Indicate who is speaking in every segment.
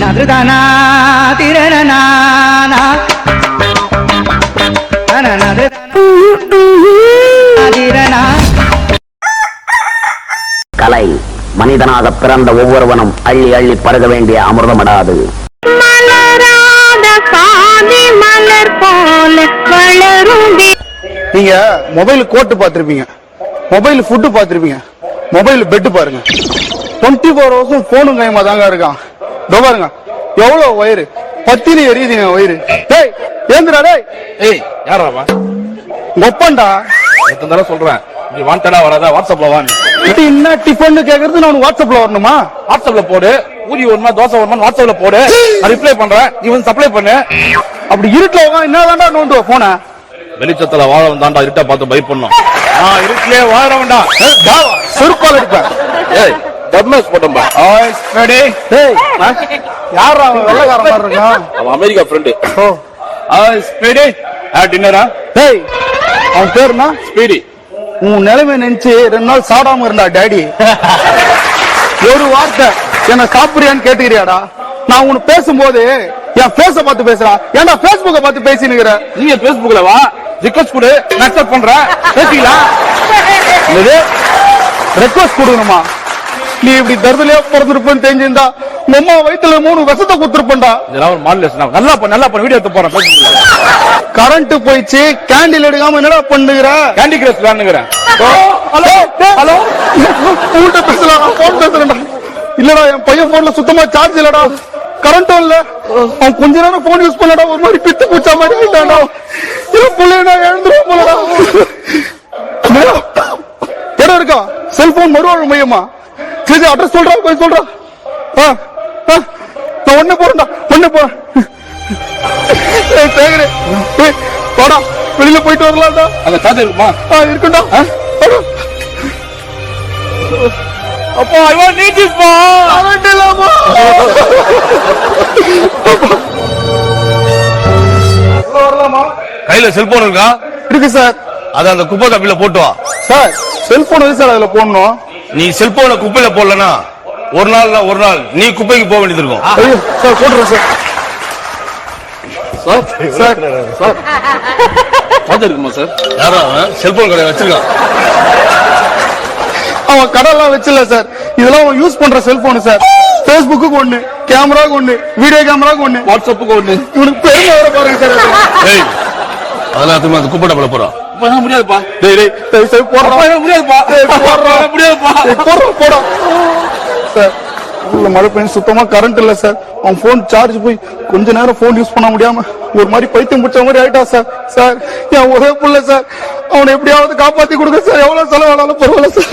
Speaker 1: நதுதானா திரணனானா திரணா
Speaker 2: கலை மனிதனாக பிறந்த ஒவ்வொருவனும் அள்ளி அள்ளி பருக வேண்டிய அமிர்தமடாது.
Speaker 3: நீங்க மொபைல் கோட்டு பார்த்திருப்பீங்க. மொபைல் ஃபுட்டு பார்த்திருப்பீங்க. மொபைல் பெட் பாருங்க. டுவெண்ட்டி ஃபோர் ஹவர்ஸும் போனும் கைமா தாங்க இருக்கான். இதோ பாருங்க. எவ்வளவு வயிறு? பத்தினி எரியுதுங்க வயிறு. டேய் ஏந்திரா டேய்.
Speaker 4: ஏய் யாராவா
Speaker 3: ஒப்பண்டா
Speaker 4: எத்தனை தடவை சொல்றேன். நீ வாண்டடா வராதா? வாட்ஸ்அப்ல வான்னு.
Speaker 3: இது என்ன டிஃபன் கேக்குறது? நான் வாட்ஸ்அப்ல வரணுமா?
Speaker 4: வாட்ஸ்அப்ல போடு. பூரி வருமா தோசை வருமா வாட்ஸ்அப்ல போடு. நான் ரிப்ளை பண்றேன். நீ வந்து சப்ளை பண்ணு.
Speaker 3: அப்படி இருட்டுல உட்காந்து என்னதான்டா நோண்டு போன
Speaker 4: வெளிச்சத்துல வாழ வந்தாண்டா இருட்டா பார்த்து பை பண்ணோம். நான் இருட்டிலே வாழறவன்டா.
Speaker 3: செருப்பால் அடிப்பேன்.
Speaker 4: ஏய் டப்மேஸ் போட்டோம்பா
Speaker 3: டேய் யாரா அவன் வெள்ளக்காரன் மாதிரி இருக்கான்?
Speaker 4: அவன் அமெரிக்கா ஃப்ரெண்டு
Speaker 3: ஓ.
Speaker 4: ஸ்பீடி. டின்னரா
Speaker 3: டேய் அவன் பேருனா?
Speaker 4: ஸ்பீடி.
Speaker 3: உன் நிலைமை நினைச்சு ரெண்டு நாள் சாடாம இருந்தா டேடி. ஒரு வார்த்தை. என்ன சாப்பிடுறியான்னு கேட்டுக்கிறியாடா? நான் உனக்கு பேசும்போது என் பேச பார்த்து பேசுறா. ஏன்டா பேஸ்புக்க பார்த்து பேசினுக்கிற
Speaker 4: நீங்க பேஸ்புக்ல வா. ரிக்வஸ்ட் கொடு. நான் அக்செப்ட் பண்றேன் பேசிக்கலாம்.
Speaker 3: ரெக்வஸ்ட் கொடுக்கணுமா? நீ இப்படி தருதலையா பிறந்திருப்பேன்னு தெரிஞ்சிருந்தா உங்க அம்மா வயித்துல மூணு விஷத்தை குத்துருப்பேன்டா
Speaker 4: இதெல்லாம் ஒரு மாடலேஷன் நல்லா பண்ண நல்லா பண்ண வீடியோ எடுத்து போறேன்
Speaker 3: கரண்ட் போயிடுச்சு கேண்டில் எடுக்காம என்னடா பண்ணுகிற?
Speaker 4: கேண்டி கிரஷ் விளாண்டுக்கிறேன்
Speaker 3: ஹலோ? ஹலோ உங்கள்கிட்ட பேசலாம் போன் பேசுறேன்டா. இல்லடா என் பையன் போன்ல சுத்தமா சார்ஜ் இல்லடா. கரண்ட்டும் இல்ல. அவன் கொஞ்ச நேரம் போன் யூஸ் பண்ணடா ஒரு மாதிரி பித்து பூச்சா மாதிரி ஆயிட்டான்டா. என் பிள்ளைய நான் எழுந்துருவோம் போலடா. செல்போன் மறுவாழ்வு மையமா? சரி அட்ரஸ் சொல்றா போய் சொல்றா. நான் ஒண்ணு போறேன்டா ஒண்ணு போறேன் சேகரே வாடா வெளியில போயிட்டு வரலாம்டா.
Speaker 4: அங்க சார்ஜர் இருக்குமா?
Speaker 3: இருக்குண்டா.
Speaker 4: அப்பா ஐ வாண்ட் நீட் திஸ் பா
Speaker 3: கரண்ட் இல்லாமா
Speaker 4: கையில செல்போன் இருக்கா?
Speaker 3: இருக்கு சார்.
Speaker 4: அத அந்த குப்பை கப்பில போட்டு வா.
Speaker 3: சார் செல்போன் எது சார் அதுல போடணும்?
Speaker 4: நீ செல்போனை குப்பையில போடலனா ஒரு நாள்னா ஒரு நாள். நீ குப்பைக்கு போக வேண்டியது இருக்கும்.
Speaker 3: ஐயோ சார் போட்டுறேன் சார். சார் சார்
Speaker 4: பார்த்து இருக்குமா சார்? யாரா அவன்? செல்போன் கடை வச்சிருக்கான்.
Speaker 3: அவன் வச்சில்ல சார். இதெல்லாம் அவன் யூஸ் பண்ற செல்போன் சார். பேஸ்புக்கு ஒண்ணு கேமராக்கு ஒண்ணு வீடியோ கேமராக்கு ஒண்ணு.
Speaker 4: வாட்ஸ்அப்புக்கு ஒண்ணு.
Speaker 3: இவனுக்கு பெருமை வர பாருங்க சார். அது.
Speaker 4: ஏய் அதெல்லாம் திரும்ப அந்த குப்பை டப்பல போறோம் முடியாதுப்பா.
Speaker 3: டேய் டேய் தயவு செய்து போடுறா
Speaker 4: முடியாதுப்பா.
Speaker 3: போடுறா
Speaker 4: முடியாதுப்பா.
Speaker 3: டேய், போடுறா போடா. சார் உள்ள மழை பெய்யும் சுத்தமா கரண்ட் இல்ல சார். அவன் போன் சார்ஜ் போய் கொஞ்ச நேரம் போன் யூஸ் பண்ண முடியாம ஒரு மாதிரி பைத்தியம் பிடிச்ச மாதிரி ஆயிட்டா சார். சார் என் ஒரே புள்ள சார். அவனை எப்படியாவது காப்பாத்தி கொடுங்க சார். எவ்வளவு செலவானாலும் பரவாயில்ல சார்.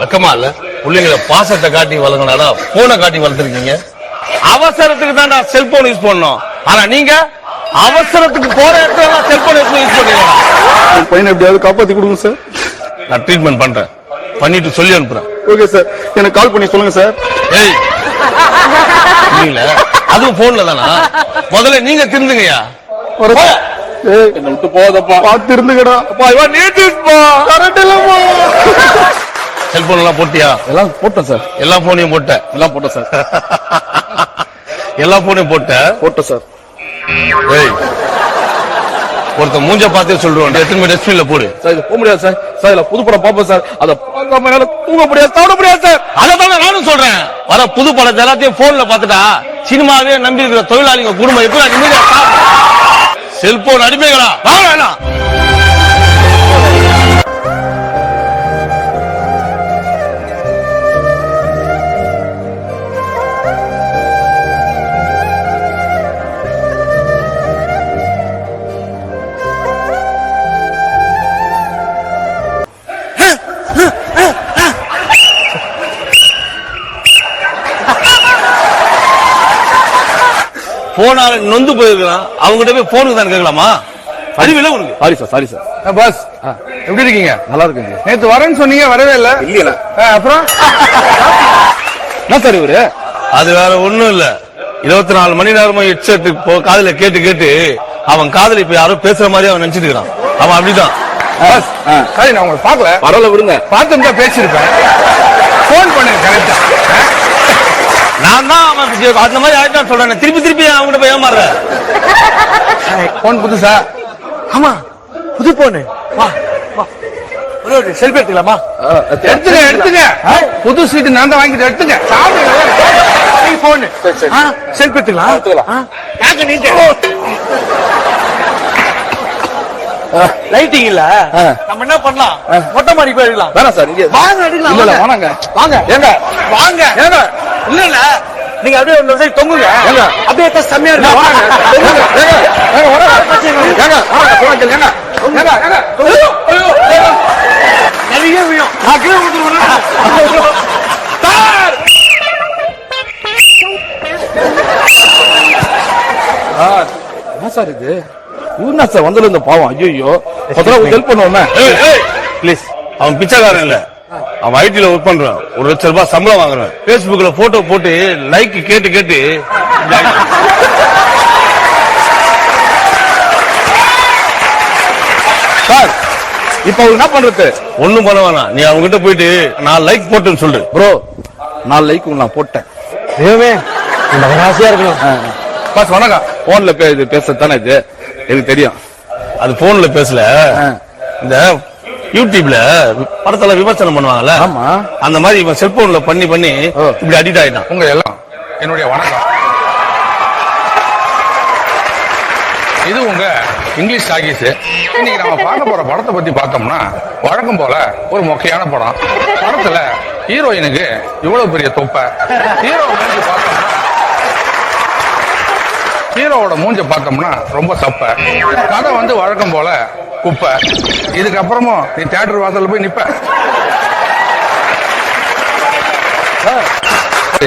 Speaker 4: வெக்கமா இல்ல. பிள்ளைங்கள பாசத்தை காட்டி வளர்க்கணாடா போனை காட்டி வளர்த்துருக்கீங்க. அவசரத்துக்கு தான்டா செல்போன் யூஸ் பண்ணோம் ஆனா நீங்க அவசரத்துக்கு போற இடத்துல செல்போன் யூஸ் பண்ணுவீங்க
Speaker 3: என் பையனை எப்படியாவது காப்பாத்தி கொடுங்க சார்
Speaker 4: நான் ட்ரீட்மெண்ட் பண்றேன். பண்ணிட்டு சொல்லி அனுப்புறேன்.
Speaker 3: ஓகே சார் எனக்கு கால் பண்ணி சொல்லுங்க சார்
Speaker 4: ஏய் நீங்கள அதுவும் போன்ல தானா? முதல்ல நீங்க
Speaker 3: ஏய்
Speaker 4: என்ன விட்டு போதப்பா
Speaker 3: பார்த்து இருந்துக்கடா கரண்ட் இல்லாமா
Speaker 4: செல்போன் எல்லாம் போட்டியா? எல்லாம் போட்டேன் சார் எல்லா போனையும் போட்டேன். எல்லாம் போட்டேன் சார் எல்லா போனையும் போட்டேன்.
Speaker 3: போட்டேன் சார்
Speaker 4: ஒருத்த மூஞ்ச பார்த்தே சொல்றோம் எத்தனை மணி டஸ்ட்பின்ல போடு. சார் போக முடியாது சார். சார் இதுல புது படம் பார்ப்போம் சார். அத பார்க்காம என்னால தூங்க முடியாது சாப்பிட முடியாது சார். அதை நானும் சொல்றேன். வர புது படத்தை எல்லாத்தையும் போன்ல பார்த்துட்டா சினிமாவே நம்பி இருக்கிற தொழிலாளிங்க குடும்பம் எப்படி நிம்மதியா செல்போன் அடிமைகளா? வாங்க வேணாம் போனால நொந்து போயிருக்கலாம். அவங்ககிட்ட போய் போனுக்கு தான் கேட்கலாமா? அறிவில்லை உனக்கு?
Speaker 3: Sorry sir sorry sir
Speaker 4: boss எப்படி இருக்கீங்க?
Speaker 3: நல்லா இருக்குங்க
Speaker 4: நேத்து வரேன்னு சொன்னீங்க வரவே இல்ல.
Speaker 3: இல்லையா
Speaker 4: அப்புறம்?
Speaker 3: என்ன சார் இவரு?
Speaker 4: அது வேற ஒண்ணும் இல்ல. இருபத்தி நாலு மணி நேரமா ஹெட்செட் காதுல கேட்டு கேட்டு அவன் காதுல இப்ப யாரோ பேசுற மாதிரி அவன் நினைச்சிட்டு இருக்கிறான் அவன் அப்படிதான்.
Speaker 3: சரி நான் உங்களை பார்க்கல.
Speaker 4: பரவாயில்ல விடுங்க.
Speaker 3: பார்த்துருந்தா பேசியிருப்பேன். ஃபோன் பண்ணுங்க கரெக்டா
Speaker 4: நான் தான் அவன் அந்த மாதிரி ஆயிட்டான் சொல்றேன். திருப்பி திருப்பி அவங்ககிட்ட போய் ஏமாறுற?
Speaker 3: போன் புதுசா
Speaker 1: ஆமா புது போனு வா வா. ஒரே ஒரு செல்ஃபி எடுத்துக்கலாமா?
Speaker 3: எடுத்துங்க எடுத்துங்க புது சீட்டு நான் தான் வாங்கிட்டு எடுத்துங்க
Speaker 1: போன் செல்ஃபி எடுத்துக்கலாம். லைட்டிங் இல்ல. நம்ம என்ன பண்ணலாம்? மொட்டை மாடி போய் எடுக்கலாம்
Speaker 3: வேணாம் சார் இங்க
Speaker 1: வாங்க எடுக்கலாம். வாங்க. வாங்க.
Speaker 3: ஏங்க?
Speaker 1: வாங்க.
Speaker 3: ஏங்க?
Speaker 1: இல்ல இல்ல. நீங்க அப்படியே ஒரு சைடு தொங்குங்க. அப்படியே செம்மையா. நிறைய விழும் நான் கீழே
Speaker 3: என்ன சார் இது? இவனா சார் வந்ததுல இந்த பாவம். ஐயோ ஹெல்ப் பண்ணுவோமே.
Speaker 4: ப்ளீஸ் அவன் பிச்சைக்காரன் இல்ல. அவன் ஐடில ஒர்க் பண்றான். ஒரு லட்சம் ரூபாய் சம்பளம் வாங்குறான். Facebookல போட்டோ போட்டு லைக் கேட்டு கேட்டு.
Speaker 3: சார் இப்ப அவர் என்ன பண்றது?
Speaker 4: ஒண்ணும் பண்ண வேணாம். நீ அவங்க கிட்ட போயிட்டு நான் லைக் போட்டேன்னு சொல்லு.
Speaker 3: ப்ரோ நான் லைக் நான் போட்டேன்.
Speaker 1: நம்ம ஆசையா இருக்கணும்.
Speaker 3: பாஸ் வணக்கம். போன்ல இது பேசுறது தானே இது? எனக்கு தெரியும்.
Speaker 4: அது போன்ல பேசல.
Speaker 3: ஆ.
Speaker 4: இந்த யூடியூப்ல படத்துல விமர்சனம் பண்ணுவாங்கல்ல?
Speaker 3: ஆமா.
Speaker 4: அந்த மாதிரி இவன் செல்போன்ல பண்ணி பண்ணி. இப்படி அடிக்ட் ஆயிட்டான்.
Speaker 5: உங்க எல்லாம் என்னுடைய வணக்கம். இது உங்க இங்கிலீஷ் டாக்கீஸ். இன்னைக்கு நம்ம பார்க்க போற படத்தை பத்தி பார்த்தோம்னா வழக்கம் போல ஒரு மொக்கையான படம். படத்துல ஹீரோயினுக்கு இவ்வளவு பெரிய தொப்பை. ஹீரோ மூஞ்சி பார்த்தோம்னா ஹீரோவோட மூஞ்ச பார்த்தோம்னா ரொம்ப சப்பை கதை வந்து வழக்கம் போல குப்பை. இதுக்கப்புறமும் நீ தியேட்டர் வாசல்ல போய் நிப்ப.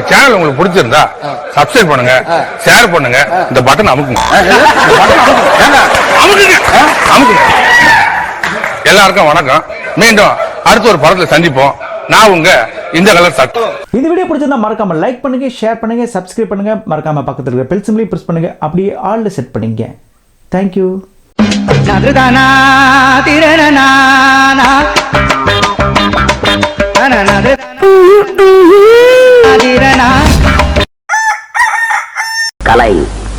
Speaker 5: சேனல் உங்களுக்கு பிடிச்சிருந்தா சப்ஸ்கிரைப் பண்ணுங்க ஷேர் பண்ணுங்க இந்த பட்டன் அமுக்குங்க. அமுக்குங்க. எல்லாருக்கும் வணக்கம். மீண்டும் அடுத்த ஒரு படத்துல சந்திப்போம். நான் உங்க இந்த கலர் சட்டம்
Speaker 6: இந்த வீடியோ பிடிச்சிருந்தா மறக்காம லைக் பண்ணுங்க ஷேர் பண்ணுங்க சப்ஸ்கிரைப் பண்ணுங்க. மறக்காம பக்கத்துல இருக்க பெல் சிம்லையும் பிரஸ் பண்ணுங்க. அப்படியே ஆல்ல செட் பண்ணிங்க. தேங்க்யூ
Speaker 7: நதுதானா திரணனானா நனனது திரணா
Speaker 2: கலை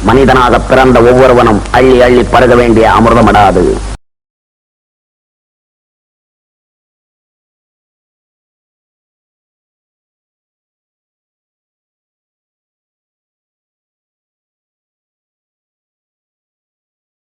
Speaker 2: மனிதனாக பிறந்த ஒவ்வொருவனும் அள்ளி அள்ளி பருக வேண்டிய அமிர்தமடாது